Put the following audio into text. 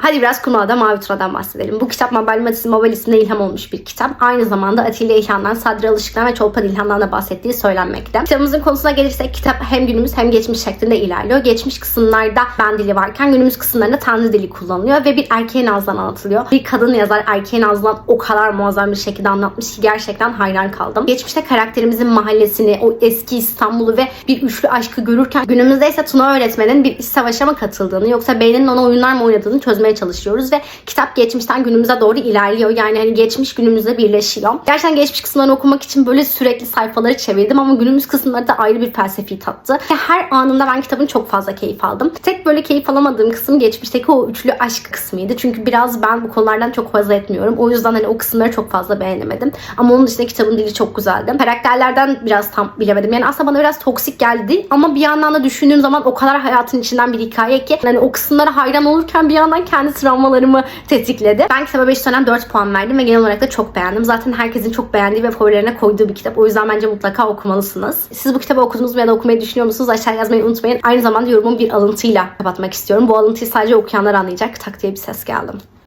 Hadi biraz Kumra'da Mavi Tuna'dan bahsedelim. Bu kitap Mabel Matiz'in Mabel'isine ilham olmuş bir kitap. Aynı zamanda Atilla İlhan'dan, Sadri Alışık'tan ve Çolpan İlhan'dan da bahsettiği söylenmekte. Kitabımızın konusuna gelirsek kitap hem günümüz hem geçmiş şeklinde ilerliyor. Geçmiş kısımlarda ben dili varken günümüz kısımlarında tanrı dili kullanılıyor ve bir erkeğin ağzından anlatılıyor. Bir kadın yazar erkeğin ağzından o kadar muazzam bir şekilde anlatmış ki gerçekten hayran kaldım. Geçmişte karakterimizin mahallesini, o eski İstanbul'u ve bir üçlü aşkı görürken günümüzde ise Tuna öğretmenin bir iç savaşa mı katıldığını yoksa beyninin ona oyunlar mı oynadığını çözmeye çalışıyoruz ve kitap geçmişten günümüze doğru ilerliyor. Yani hani geçmiş günümüzle birleşiyor. Gerçekten geçmiş kısımlarını okumak için böyle sürekli sayfaları çevirdim ama günümüz kısımları da ayrı bir felsefi tattı. Her anında ben kitabın çok fazla keyif aldım. Tek böyle keyif alamadığım kısım geçmişteki o üçlü aşk kısmıydı. Çünkü biraz ben bu konulardan çok fazla etmiyorum. O yüzden hani o kısımları çok fazla beğenemedim. Ama onun dışında kitabın dili çok güzeldi. Karakterlerden biraz tam bilemedim. Yani aslında bana biraz toksik geldi. Ama bir yandan da düşündüğüm zaman o kadar hayatın içinden bir hikaye ki hani o kısımlara hayran olurken bir yandan kendi travmalarımı tetikledi. Ben kitaba 5 dönem 4 puan verdim ve genel olarak da çok beğendim. Zaten herkesin çok beğendiği ve favorilerine koyduğu bir kitap. O yüzden bence mutlaka okumalısınız. Siz bu kitabı okudunuz mu ya da okumayı düşünüyor musunuz? Aşağıya yazmayı unutmayın. Aynı zamanda yorumun bir alıntıyla kapatmak istiyorum. Bu alıntıyı sadece okuyanlar anlayacak. Tak diye bir ses geldim.